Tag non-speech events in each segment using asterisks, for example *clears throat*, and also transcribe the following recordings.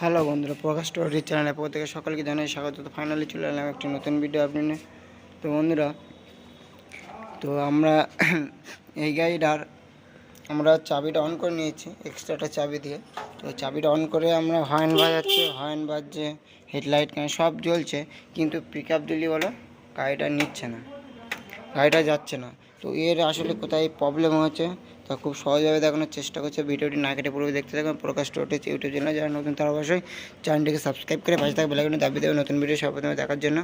Hello বন্ধুরা, প্রকাশ story চ্যানেলের পক্ষ থেকে সকলকে জানাই স্বাগত। তো ফাইনালি চলে এলাম একটি নতুন ভিডিও আপনি। তো বন্ধুরা, তো আমরা *clears throat* এই গাড়িটার আমরা চাবিটা অন করে নিয়েছি এক্সট্রাটা চাবি দিয়ে। তো চাবিটা অন করে আমরা হর্ন বাজাচ্ছে হর্ন বাজছে হেডলাইট কেন, সব জ্বলছে, কিন্তু পিক আপ দিলি বলো গাড়িটা নিচ্ছে না, গাড়িটা যাচ্ছে না। তো এর আসলে কোথায় প্রবলেম হচ্ছে তা খুব সহজভাবে দেখানোর চেষ্টা করছে। ভিডিওটি না কেটে পুরো দেখতে থাকবেন প্রকাশ টোটেজ ইউটিউব চ্যানেল, যারা নতুন তারা অবশ্যই চ্যানেলটিকে সাবস্ক্রাইব করে পাশে থাকা বেলাইকনে দাবি দেবে নতুন ভিডিও সর্বপ্রথমে দেখার জন্য।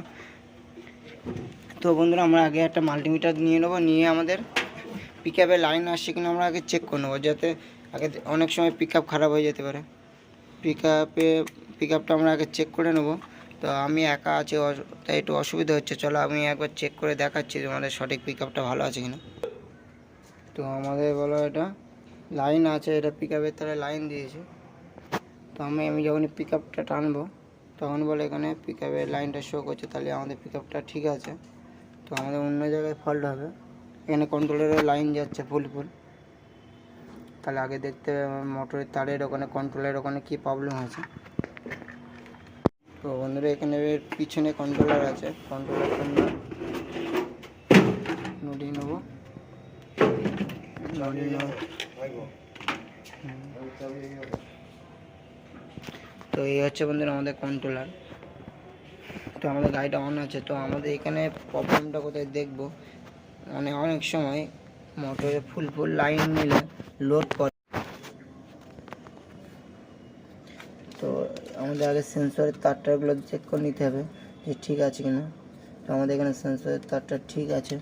তো বন্ধুরা, আমরা আগে একটা মাল্টিমিটার নিয়ে নেব। নিয়ে আমাদের পিক আপের লাইন আসছে কিনা আমরা আগে চেক করে নেব, যাতে আগে অনেক সময় পিক আপ খারাপ হয়ে যেতে পারে। পিক আপে পিক আমরা আগে চেক করে নেব। তো আমি একা আছি তাই একটু অসুবিধা হচ্ছে। চলো আমি একবার চেক করে দেখাচ্ছি তোমাদের সঠিক পিক আপটা ভালো আছে কিনা। তো আমাদের বলো এটা লাইন আছে, এটা পিক আপের লাইন দিয়েছে। তো আমি আমি যখন পিক আপটা টানবো, তখন বলে এখানে পিক আপের লাইনটা শো করছে, তাহলে আমাদের পিক আপটা ঠিক আছে। তো আমাদের অন্য জায়গায় ফল্ট হবে। এখানে কন্ট্রোলারের লাইন যাচ্ছে ফুল ফুল তাহলে আগে দেখতে মোটরের তারের ওখানে কন্ট্রোলের ওখানে কী প্রবলেম আছে তো বন্ধুরা, এখানে পিছনে কন্ট্রোলার আছে। কন্ট্রোলারটা আমরা নড়িয়ে নেব। তো এই হচ্ছে বন্ধুরা আমাদের কন্ট্রোলার তো আমাদের গাড়িটা অন আছে, তো আমাদের এখানে প্রবলেমটা কোথায় দেখব? মানে অনেক সময় মোটরে ফুল ফুল লাইন নিলে লোড করে তো আমাদের আগে সেন্সরের তারটাগুলো চেক করে নিতে হবে যে ঠিক আছে কি না তো আমাদের এখানে সেন্সরের তারটা ঠিক আছে।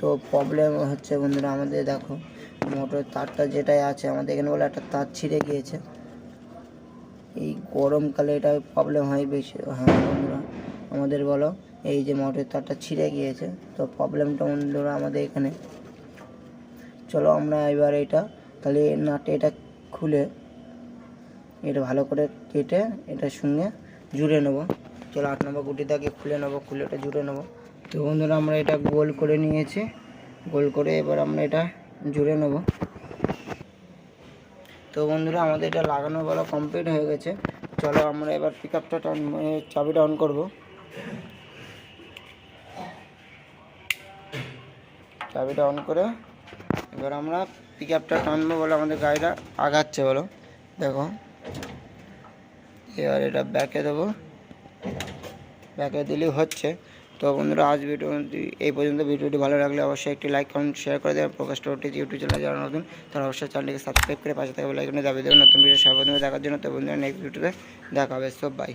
তো প্রবলেম হচ্ছে বন্ধুরা আমাদের দেখো, মোটরের তারটা যেটাই আছে, আমাদের এখানে বলে একটা তার ছিঁড়ে গিয়েছে। এই গরমকালে এটা প্রবলেম হয় বেশি হ্যাঁ বন্ধুরা, আমাদের বলো, এই যে মোটরের তারটা ছিঁড়ে গিয়েছে, তো প্রবলেমটা বন্ধুরা আমাদের এখানে। চলো আমরা এবার এটা, তাহলে নাটে এটা খুলে এটা ভালো করে কেটে এটার সঙ্গে জুড়ে নেব। চলো আট নম্বর গুটিটাকে খুলে নেব, খুলে এটা জুড়ে নেব। তো বন্ধুরা, আমরা এটা গোল করে নিয়েছি। গোল করে এবার আমরা এটা জুড়ে নেব। তো বন্ধুরা, আমাদের এটা লাগানো বলা কমপ্লিট হয়ে গেছে। চলো আমরা এবার পিক আপটা মানে চাবিটা অন করব। চাবিটা অন করে এবার আমরা পিক আপটা টানবো বলে আমাদের গাড়িটা আগাচ্ছে বলো। দেখো। এবার এটা ব্যাকে দেবো। ব্যাকে দিলেই হচ্ছে। তো বন্ধুরা, আজ ভিডিও এই পর্যন্ত, ভিডিওটি ভালো লাগলে অবশ্যই একটি লাইক কমেন্ট শেয়ার করে দেবেন। প্রকাশ টোটি ইউটিউব চ্যানেল যারা নতুন, তারা অবশ্যই চ্যানেলটিকে সাবস্ক্রাইব করে পাশে থাকা লাইকনে দাবি দেবেন। নতুন ভিডিও সর্বপ্রথমে দেখার জন্য। তো বন্ধুরা নেক্সট ভিডিওতে দেখা হবে। সব বাই